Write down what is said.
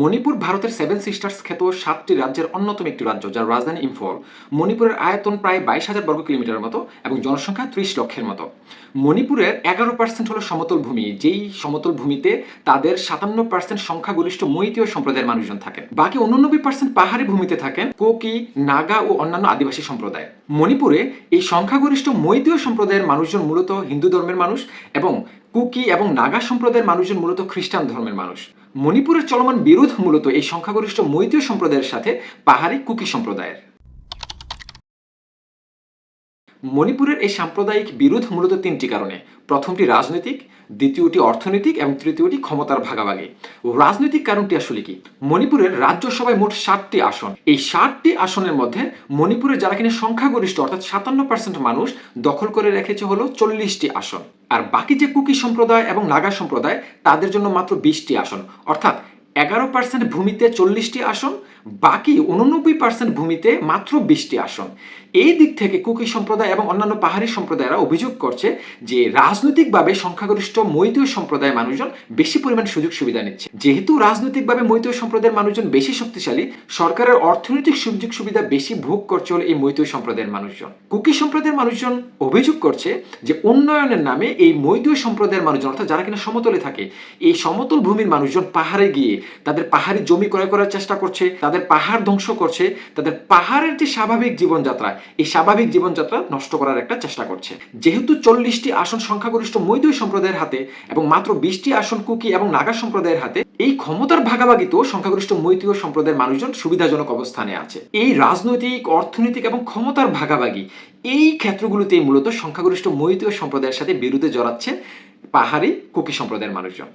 মণিপুর ভারতের seven sisters খ্যাত সাতটি রাজ্যের অন্যতম একটি রাজ্য, যার রাজধানী ইম্ফল। মণিপুরের আয়তন প্রায় বাইশ হাজার বর্গ কিলোমিটারের মতো এবং জনসংখ্যা ত্রিশ লক্ষের মতো। মণিপুরের এগারো পার্সেন্ট হলো সমতল ভূমি, যেই সমতল ভূমিতে তাদের সাতান্ন পার্সেন্ট সংখ্যাগরিষ্ঠ মৈতীয় সম্প্রদায়ের মানুষজন থাকেন। বাকি উননব্বই পার্সেন্ট পাহাড়ি ভূমিতে থাকেন কোকি, নাগা ও অন্যান্য আদিবাসী সম্প্রদায়। মণিপুরে এই সংখ্যাগরিষ্ঠ মৈতীয় সম্প্রদায়ের মানুষজন মূলত হিন্দু ধর্মের মানুষ এবং কুকি এবং নাগা সম্প্রদায়ের মানুষজন মূলত খ্রিস্টান ধর্মের মানুষ। মণিপুরের চলমান বিরোধ মূলত এই সংখ্যাগরিষ্ঠ মৈতীয় সম্প্রদায়ের সাথে পাহাড়ি কুকি সম্প্রদায়ের। মণিপুরের এই সাম্প্রদায়িক বিরোধ মূলত তিনটি কারণে। প্রথমটি রাজনৈতিক, দ্বিতীয়টি অর্থনৈতিক এবং তৃতীয়টি ক্ষমতার ভাগাভাগি। রাজনৈতিক কারণটি আসলে কি? মণিপুরের রাজ্যসভায় মোট ষাটটি আসন। এই ষাটটি আসনের মধ্যে মণিপুরের যারা কিনা সংখ্যাগরিষ্ঠ, অর্থাৎ সাতান্ন পার্সেন্ট মানুষ দখল করে রেখেছে হলো চল্লিশটি আসন। আর বাকি যে কুকি সম্প্রদায় এবং নাগা সম্প্রদায়, তাদের জন্য মাত্র বিশটি আসন। অর্থাৎ এগারো পার্সেন্ট ভূমিতে চল্লিশটি আসন, বাকি উননব্বই পার্সেন্ট ভূমিতে মাত্র বিশটি আসন। এই দিক থেকে কুকি সম্প্রদায় এবং অন্যান্য পাহাড়ি সম্প্রদায়রা অভিযোগ করছে যে রাজনৈতিকভাবে সংখ্যাগরিষ্ঠ মৈতীয় সম্প্রদায়ের মানুষজন বেশি পরিমাণ সুযোগ সুবিধা নিচ্ছে। যেহেতু রাজনৈতিকভাবে মৈতীয় সম্প্রদায়ের মানুষজন বেশি শক্তিশালী, সরকারের অর্থনৈতিক সুযোগ সুবিধা বেশি ভোগ করছে হলো এই মৈতীয় সম্প্রদায়ের মানুষজন। কুকি সম্প্রদায়ের মানুষজন অভিযোগ করছে যে উন্নয়নের নামে এই মৈতীয় সম্প্রদায়ের মানুষজন, অর্থাৎ যারা কিনা সমতলে থাকে, এই সমতল ভূমির মানুষজন পাহাড়ে গিয়ে তাদের পাহাড়ি জমি ক্রয় করার চেষ্টা করছে, তাদের পাহাড় ধ্বংস করছে, তাদের পাহাড়ের যে স্বাভাবিক জীবনযাত্রা, এই স্বাভাবিক জীবনযাত্রা নষ্ট করার একটা চেষ্টা করছে। যেহেতু চল্লিশটি আসন সংখ্যাগরিষ্ঠ মৈদয় সম্প্রদায়ের হাতে এবং মাত্র বিশটি আসন কুকি এবং নাগা সম্প্রদায়ের হাতে, এই ক্ষমতার ভাগাভাগি তো সংখ্যাগরিষ্ঠ মৈতীয় সম্প্রদায়ের মানুষজন সুবিধাজনক অবস্থানে আছে। এই রাজনৈতিক, অর্থনৈতিক এবং ক্ষমতার ভাগাভাগি, এই ক্ষেত্রগুলোতেই মূলত সংখ্যাগরিষ্ঠ মৈতীয় সম্প্রদায়ের সাথে বিরুদ্ধে জড়াচ্ছে পাহাড়ি কুকি সম্প্রদায়ের মানুষজন।